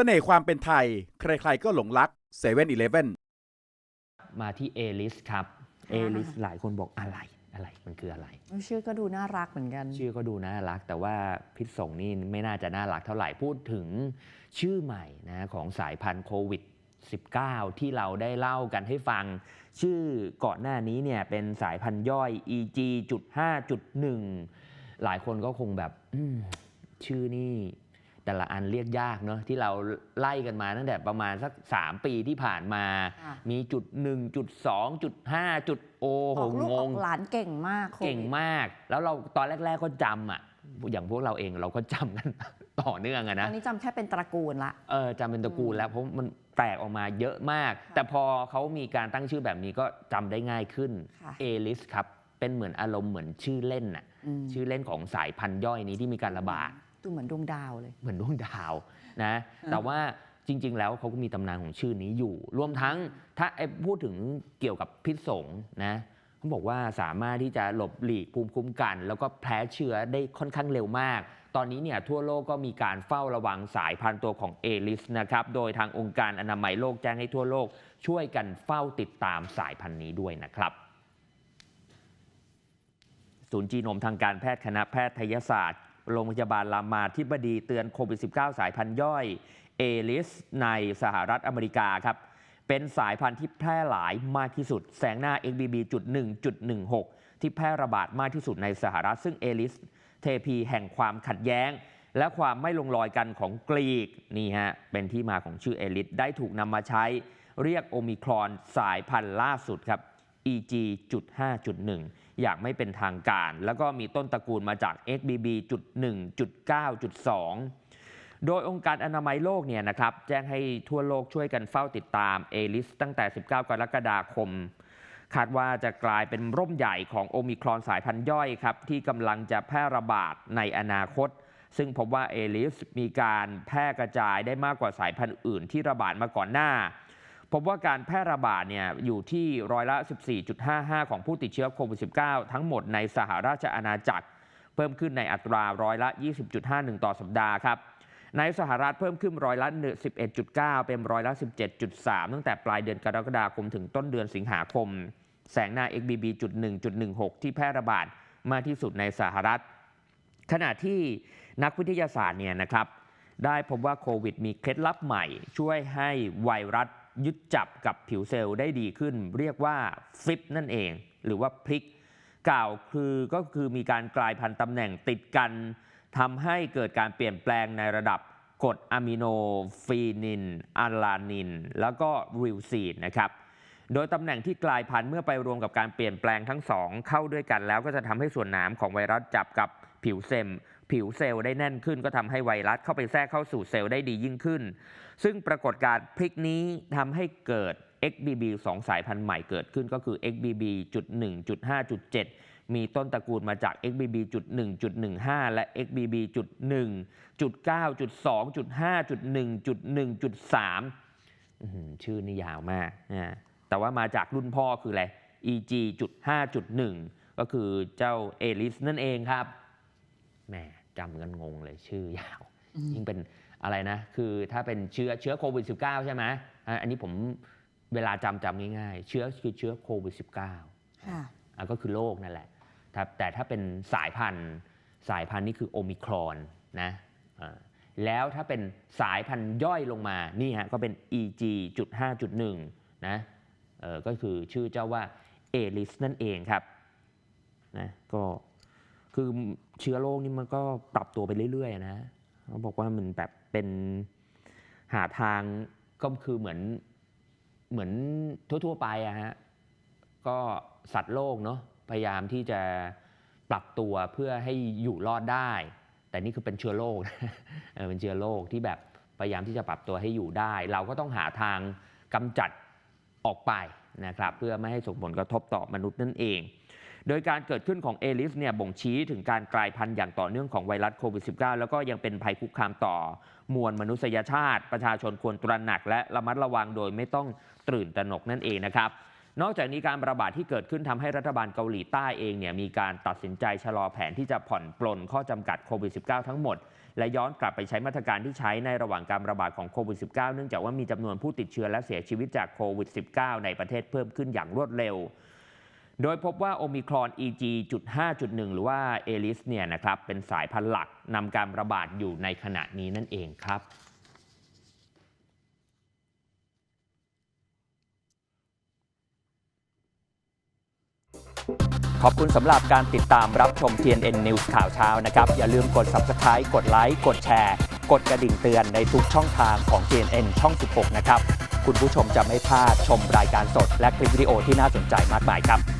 เสน่ห์ความเป็นไทย ใครๆก็หลงรัก7 e เ e ่ e อมาที่ A list ครับ A list หลายคนบอกอะไรอะไรมันคืออะไร ชื่อก็ดูน่ารักเหมือนกัน ชื่อก็ดูน่ารัก แต่ว่าพิษสงนี่ไม่น่าจะน่ารักเท่าไหร่พูดถึงชื่อใหม่นะของสายพันธุ์โควิด 19 ที่เราได้เล่ากันให้ฟัง ชื่อก่อนหน้านี้เนี่ยเป็นสายพันธุ์ย่อย EG.5.1 หลายคนก็คงแบบอืมชื่อนี่ แต่ละอันเรียกยากเนอะที่เราไล่กันมาตั้งแต่ประมาณสัก 3 ปีที่ผ่านมา ค่ะมีจุด 1 จุด 2 จุด 5 จุดโออโหอกลูกงอองกหลานเก่งมากโควิดเก่งมาก แล้วเราตอนแรก ๆ ก็จำอะอย่างพวกเราเองเราก็จำกัน ต่อเนื่องอะตนะอนนี้จำแค่เป็นตระกูลละ เออจำเป็นตระกูลแล้วเพราะมันแตกออกมาเยอะมาก ค่ะแต่พอเขามีการตั้งชื่อแบบนี้ก็จำได้ง่ายขึ้นค่ะ A list ครับ เป็นเหมือนอารมณ์เหมือนชื่อเล่นน่ะ ม ชื่อเล่นของสายพันธุ์ย่อยนี้ที่มีการระบาด ดูเหมือนดวงดาวเลย เหมือนดวงดาวนะแต่ว่าจริง ๆ แล้วเขาก็มีตำนานของชื่อนี้อยู่ รวมทั้งถ้าไอ้พูดถึงเกี่ยวกับพิษสงนะเขาบอกว่าสามารถที่จะหลบหลีกภูมิคุ้มกัน แล้วก็แพร่เชื้อได้ค่อนข้างเร็วมาก ตอนนี้เนี่ยทั่วโลกก็มีการเฝ้าระวังสายพันธุ์ตัวของเอลิสนะครับ โดยทางองค์การอนามัยโลกแจ้งให้ทั่วโลก ช่วยกันเฝ้าติดตามสายพันธุ์นี้ด้วยนะครับศูนย์จีโนมทางการแพทย์คณะแพทยศาสตร์ โรงพยาบาลรามาธิบดีเตือนโควิด 19 สายพันธุ์ย่อยเอลิสในสหรัฐอเมริกาครับ เป็นสายพันธุ์ที่แพร่หลายมากที่สุด แสงหน้า XBB.1.16 ที่แพร่ระบาดมากที่สุดในสหรัฐ ซึ่งเอลิสเทพีแห่งความขัดแย้ง และความไม่ลงรอยกันของกรีกนี่ฮะเป็นที่มาของชื่อเอลิสได้ถูกนำมาใช้เรียกโอมิครอนสายพันธุ์ล่าสุดครับ EG.5.1 อย่างไม่เป็นทางการ แล้วก็มีต้นตระกูลมาจาก XBB.1.9.2 โดยองค์การอนามัยโลกเนี่ยนะครับแจ้งให้ทั่วโลกช่วยกันเฝ้าติดตามเอลิสตั้งแต่ 19 กรกฎาคม คาดว่าจะกลายเป็นร่มใหญ่ของโอมิครอนสายพันธุ์ย่อยครับ ที่กำลังจะแพร่ระบาดในอนาคตซึ่งพบว่าเอลิสมีการแพร่กระจายได้มากกว่าสายพันธุ์อื่นที่ระบาดมาก่อนหน้า พบว่าการแพร่ระบาดเนี่ยอยู่ที่ร้อยละ 14.55 ของผู้ติดเชื้อโควิด -19 ทั้งหมดในสหราชอาณาจักร เพิ่มขึ้นในอัตราร้อยละ 20.51 ต่อสัปดาห์ครับในสหรัฐเพิ่มขึ้นร้อยละ 11.9 เป็นร้อยละ 17.3 ตั้งแต่ปลายเดือนกรกฎาคมถึงต้นเดือนสิงหาคม แสงหน้า XBB.1.16 ที่แพร่ระบาดมากที่สุดในสหรัฐ ขณะที่นักวิทยาศาสตร์เนี่ยนะครับ ได้พบว่าโควิดมีเคล็ดลับใหม่ ช่วยให้ไวรัส ยึดจับกับผิวเซลล์ได้ดีขึ้น เรียกว่าฟลิปนั่นเอง หรือว่าพลิก กล่าวคือก็คือมีการกลายพันธุ์ตำแหน่งติดกันทำให้เกิดการเปลี่ยนแปลงในระดับกรดอะมิโนฟีนินอะลานิน แล้วก็ริวซีนนะครับโดยตำแหน่งที่กลายพันธุ์เมื่อไปรวมกับการเปลี่ยนแปลงทั้งสองเข้าด้วยกันแล้วก็จะทำให้ส่วนหนามของไวรัสจับกับ ผิวเซลล์ผิวเซลล์ได้แน่นขึ้นก็ทำให้ไวรัสเข้าไปแทรกเข้าสู่เซลล์ได้ดียิ่งขึ้น ซึ่งปรากฏการณ์พลิกนี้ทำให้เกิด XBB 2 สายพันธุ์ใหม่เกิดขึ้นก็คือ XBB.1.5.7 มีต้นตระกูลมาจาก XBB.1.15 และ XBB.1.9.2.5.1.1.3 อื้อหือชื่อนี่ยาวมากนะแต่ว่ามาจากรุ่นพ่อคืออะไร EG.5.1 ก็คือเจ้าเอลิสนั่นเองครับ แหมจำกันงงเลยชื่อยาว ยิ่งเป็นอะไรนะ คือถ้าเป็นเชื้อเชื้อโควิด -19 ใช่ไหมอะอันนี้ผมเวลาจำจำง่ายๆ เชื้อคือเชื้อโควิด -19 ค่ะอะก็คือโรคนั่นแหละครับแต่ถ้าเป็นสายพันธุ์สายพันธุ์นี่คือโอมิครอนนะอ่าแล้วถ้าเป็นสายพันธุ์ย่อยลงมา นี่ฮะก็เป็น EG.5.1 นะเออก็คือชื่อเจ้าว่าเอลิสนั่นเองครับนะก็ คือเชื้อโรคนี่มันก็ปรับตัวไปเรื่อยๆนะเขาบอกว่ามันแบบเป็นหาทางก็คือเหมือนเหมือนทั่ว ๆ ไปอะฮะก็สัตว์โลกเนาะพยายามที่จะปรับตัวเพื่อให้อยู่รอดได้ แต่นี่คือเป็นเชื้อโรคเออเป็นเชื้อโรคที่แบบพยายามที่จะปรับตัวให้อยู่ได้ เราก็ต้องหาทางกำจัดออกไปนะครับ เพื่อไม่ให้ส่งผลกระทบต่อมนุษย์นั่นเอง โดยการเกิดขึ้นของเอลิสเนี่ยบ่งชี้ถึงการกลายพันธุ์อย่างต่อเนื่องของไวรัสโควิด -19 แล้วก็ยังเป็นภัยคุกคามต่อ มวลมนุษยชาติ ประชาชนควรตระหนัก และระมัดระวังโดยไม่ต้องตื่นตระหนกนั่นเองนะครับนอกจากนี้การระบาดที่เกิดขึ้นทำให้รัฐบาลเกาหลีใต้เองเนี่ยมีการตัดสินใจชะลอแผนที่จะผ่อนปลนข้อจำกัดโควิด -19 ทั้งหมด และย้อนกลับไปใช้มาตรการที่ใช้ในระหว่างการระบาดของโควิด -19 เนื่องจากว่ามีจำนวนผู้ติดเชื้อและเสียชีวิตจากโควิด -19 ในประเทศเพิ่มขึ้นอย่างรวดเร็ว โดยพบว่าโอมิครอน EG.5.1 หรือว่าเอลิสเนี่ยนะครับเป็นสายพันธุ์หลักนำการระบาดอยู่ในขณะนี้นั่นเองครับขอบคุณสำหรับการติดตามรับชม TNN News ข่าวเช้านะครับ อย่าลืมกด Subscribe กดไลค์ กดแชร์ กดกระดิ่งเตือนในทุกช่องทางของ TNN ช่อง 16 นะครับ คุณผู้ชมจะไม่พลาดชมรายการสดและคลิปวิดีโอที่น่าสนใจมากมายครับ